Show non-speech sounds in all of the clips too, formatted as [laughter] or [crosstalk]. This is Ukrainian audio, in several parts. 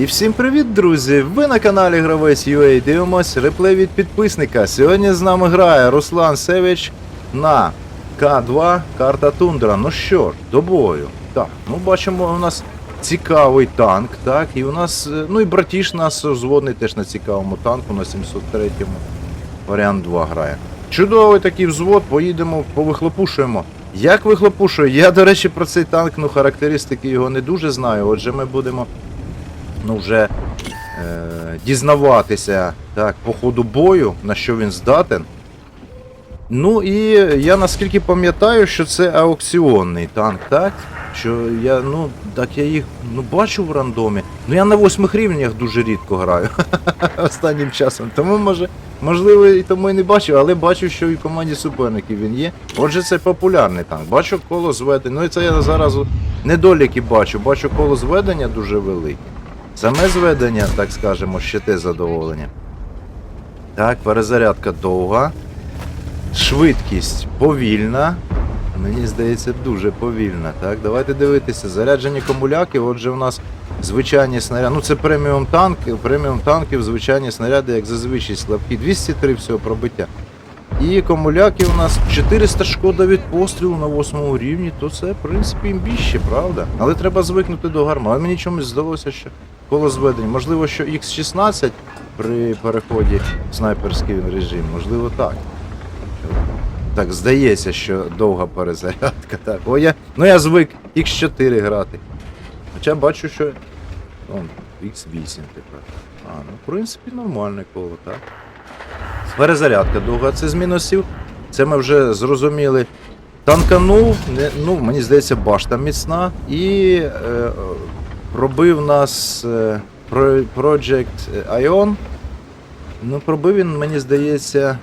І всім привіт, друзі! Ви на каналі Гравець UA дивимось реплей від підписника. Сьогодні з нами грає Руслан Севич на К2 карта Тундра. Ну що ж, до бою. Так, ну бачимо, у нас цікавий танк, так, і у нас, е, ну і братіш нас зводний теж на цікавому танку на 703-му. Варіант 2 грає. Чудовий такий взвод, поїдемо, повихлопушуємо. Як вихлопушую? Я, до речі, про цей танк, ну, характеристики його не дуже знаю. Отже, ми будемо ну, вже е, дізнаватися так, по ходу бою, на що він здатен. Ну і я наскільки пам'ятаю, що це аукціонний танк, так? Що я, ну, так я їх ну, бачу в рандомі. Ну я на восьмих рівнях дуже рідко граю [laughs] останнім часом. Тому може, можливо, і тому і не бачив, але бачу, що і в команді суперників він є. Отже, це популярний танк. Бачу коло зведення. Ну і це я зараз недоліки бачу. Бачу коло зведення дуже велике. Саме зведення, так скажемо, ще те задоволення. Так, перезарядка довга. Швидкість повільна. Мені здається, дуже повільна. Так, давайте дивитися. Заряджені комуляки. Отже, у нас звичайні снаряди. Ну, це преміум танки, преміум танків, звичайні снаряди, як зазвичай слабкі. 203 всього пробиття. І комуляки у нас 400 шкода від пострілу на 8 рівні, то це, в принципі, імбіще, правда? Але треба звикнути до гарма. Але мені чомусь здалося, що коло зведення. Можливо, що X16 при переході в снайперський режим, можливо, так. Так, здається, що довга перезарядка. Так. О, я, ну я звик X4 грати. Хоча бачу, що. Вон, X8 тепер. А, ну, в принципі, нормальне коло, так. Перезарядка довга, це з мінусів. Це ми вже зрозуміли. Танканув, ну, мені здається, башта міцна. І е, пробив нас е, Project Ion. Ну, пробив він, мені здається,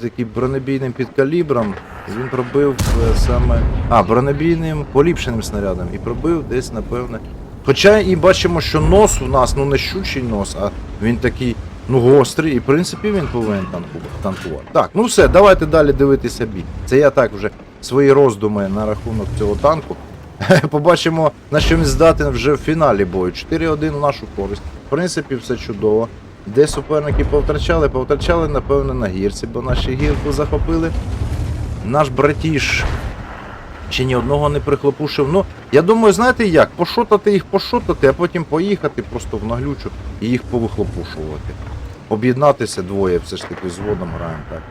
таки бронебійним підкалібром. Він пробив е, саме. А, бронебійним поліпшеним снарядом. І пробив десь, напевне. Хоча і бачимо, що нос у нас, ну не щучий нос, а він такий, ну, гострий, і в принципі він повинен танку- танкувати. Так, ну все, давайте далі дивитися бій. Це я так вже свої роздуми на рахунок цього танку. [laughs] Побачимо, на що він здатен вже в фіналі бою. 4-1 в нашу користь. В принципі, все чудово. Де суперники повтрачали? Повтрачали, напевно, на гірці, бо наші гірку захопили. Наш братіш ще ні одного не прихлопушив. Ну, я думаю, знаєте як? Пошотати їх пошотати, а потім поїхати просто в наглючу і їх повихлопушувати. Об'єднатися двоє, все ж таки, зводом граємо, так.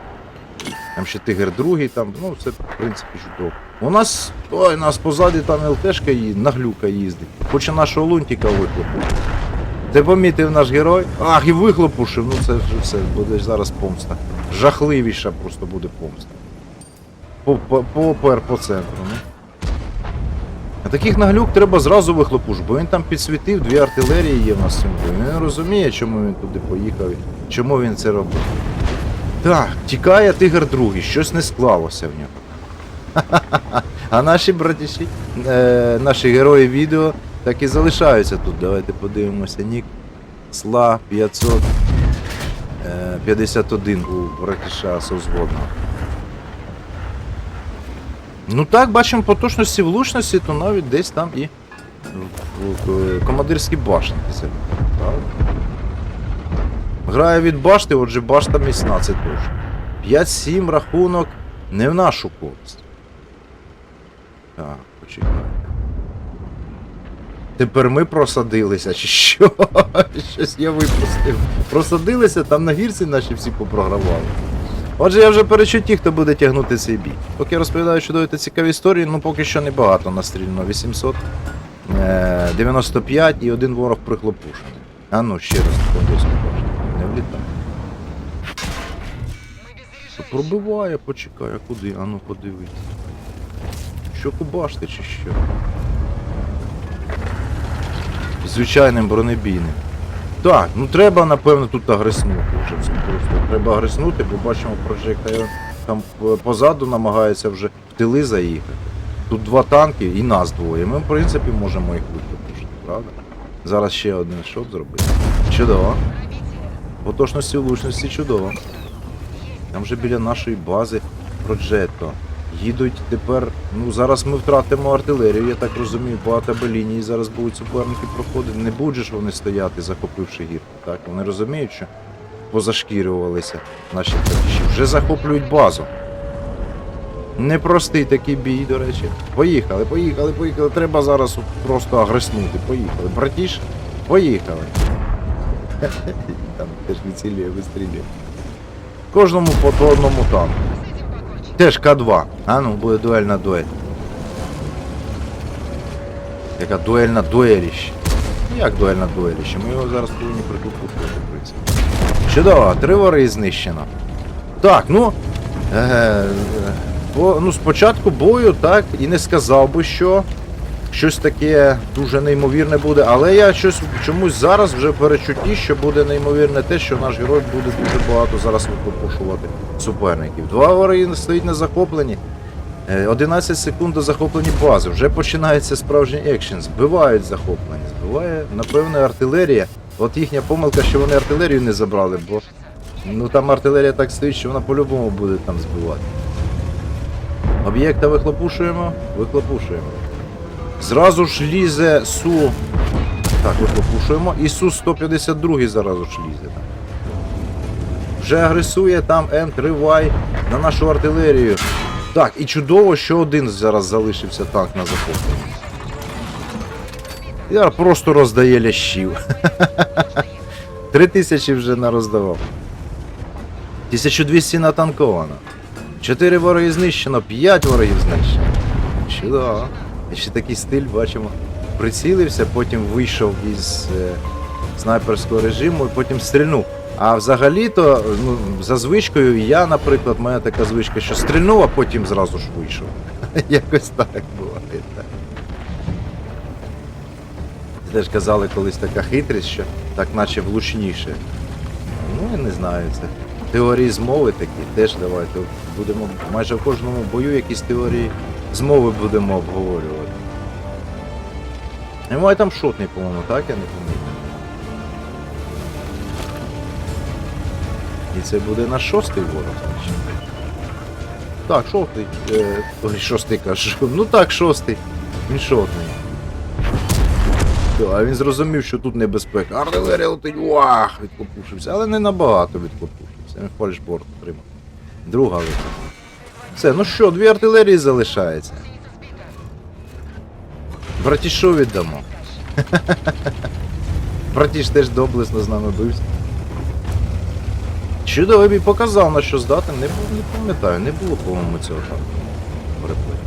Там ще тигр другий, там, ну це в принципі чудово. У нас, ой, нас позаді там ЛТшка її, наглюка їздить. Хоче нашого лунтика вихлопушити. Ти помітив наш герой? Ах, і вихлопушив, ну це вже все, буде зараз помста. Жахливіша просто буде помста. По, по, по, центру, ну. А таких наглюк треба зразу вихлопуш, бо він там підсвітив, дві артилерії є в нас. Він не розуміє, чому він туди поїхав, чому він це робив. Так, тікає тигр другий, щось не склалося в нього. [laughs] А наші братіші, е, наші герої відео так і залишаються тут. Давайте подивимося. Нік Сла 551 у братіша совзводного. Ну так, бачимо по точності влучності, то навіть десь там і в, в, в командирській башні. Це, правда? Грає від башти, отже башта міцна, це точно. 5-7 рахунок не в нашу користь. Так, почекайте. Тепер ми просадилися, чи що? [laughs] Щось я випустив. Просадилися, там на гірці наші всі попрогравали. Отже, я вже перечуті, хто буде тягнути цей бій. Поки я розповідаю чудові та цікаві історії, ну поки що небагато настріляно. 895 і один ворог прихлопушений. А ну, ще раз башню. Не влітай. Що пробиває, почекай, а куди? А ну подивись. Що кубашти чи що? Звичайним бронебійним. Так, ну треба, напевно, тут агреснути вже це просто. Треба агреснути, бо бачимо прожектор там позаду намагається вже в тили заїхати. Тут два танки і нас двоє. Ми, в принципі, можемо їх випустити, правда? Зараз ще один шот зробити. Чудово. По точності влучності чудово. Там вже біля нашої бази Проджетто. їдуть тепер. Ну зараз ми втратимо артилерію, я так розумію, по АТБ лінії зараз будуть суперники проходити. Не будуть ж вони стояти, захопивши гірку. Так, вони розуміють, що позашкірювалися наші товариші. Вже захоплюють базу. Непростий такий бій, до речі. Поїхали, поїхали, поїхали. Треба зараз просто агреснути. Поїхали. Братіш, поїхали. Там теж вицілює, вистрілює. Кожному по, одному танку. Теж К2. А ну, буде дуельна дуель. Яка дуельна дуеліще. Ну, Як дуельна дуеліще? Ми його зараз повинні притупувати, в принципі. Чудово, три вори знищено. Так, ну. Е, по, ну, спочатку бою, так, і не сказав би, що щось таке дуже неймовірне буде, але я щось чомусь зараз вже перечутті, що буде неймовірне те, що наш герой буде дуже багато зараз викопушувати суперників. Два вори стоїть на захопленні. Е, 11 секунд до захоплення бази. Вже починається справжній екшен. Збивають захоплення. Збиває, напевно, артилерія. От їхня помилка, що вони артилерію не забрали, бо ну там артилерія так стоїть, що вона по-любому буде там збивати. Об'єкта вихлопушуємо, вихлопушуємо. Зразу ж лізе Су. Так, вихлопушуємо. І Су-152 зразу ж лізе. Вже агресує там М3Y на нашу артилерію. Так, і чудово, що один зараз залишився танк на захопленні. Я просто роздає лящів. [laughs] Три тисячі вже нароздавав. 1200 натанковано. Чотири вороги знищено, п'ять ворогів знищено. Чудово. І ще такий стиль бачимо. Прицілився, потім вийшов із е, снайперського режиму і потім стрільнув. А взагалі-то, ну, за звичкою, я, наприклад, мене така звичка, що стрільнув, а потім зразу ж вийшов. [laughs] Якось так буває. Так. Теж казали колись така хитрість, що так наче влучніше. Ну, я не знаю, це. Теорії змови такі, теж давайте будемо майже в кожному бою якісь теорії змови будемо обговорювати. Немає там шотний, по-моєму, так? Я не пам'ятаю. І це буде наш шостий ворог. Так, шостий. Е, ой, шостий кажу. Ну так, шостий. Він шотний. А він зрозумів, що тут небезпека. Артилерія летить, вах, відкопушився. Але не набагато відкопушився. Він фальшборд отримав. Друга летить. Все, ну що, дві артилерії залишається. Братішу віддамо. [laughs] Братіш теж доблесно з нами бився. Чудовий бій показав, на що здатен. Не, бу- не пам'ятаю, не було, по-моєму, цього там. реплею.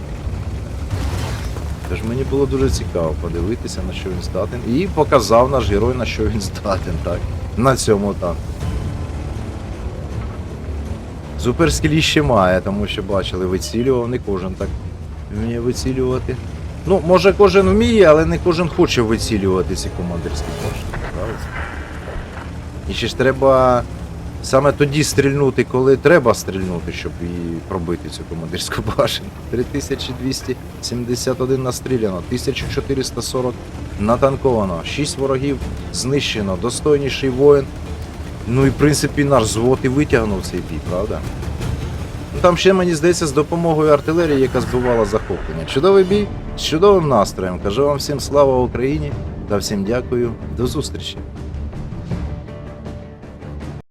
Тож мені було дуже цікаво подивитися, на що він здатен. І показав наш герой, на що він здатен, так. На цьому танку. Суперскілі ще має, тому що бачили, вицілював, не кожен так вміє вицілювати. Ну, може кожен вміє, але не кожен хоче вицілювати ці командирські башні. І ще ж треба саме тоді стрільнути, коли треба стрільнути, щоб її пробити цю командирську [laughs] башенку. 3271 настріляно, 1440 натанковано, 6 ворогів знищено, достойніший воїн. Ну і в принципі наш звод і витягнув цей бій, правда? Ну, Там ще, мені здається, з допомогою артилерії, яка збивала захоплення. Чудовий бій з чудовим настроєм. Кажу вам всім слава Україні та всім дякую. До зустрічі!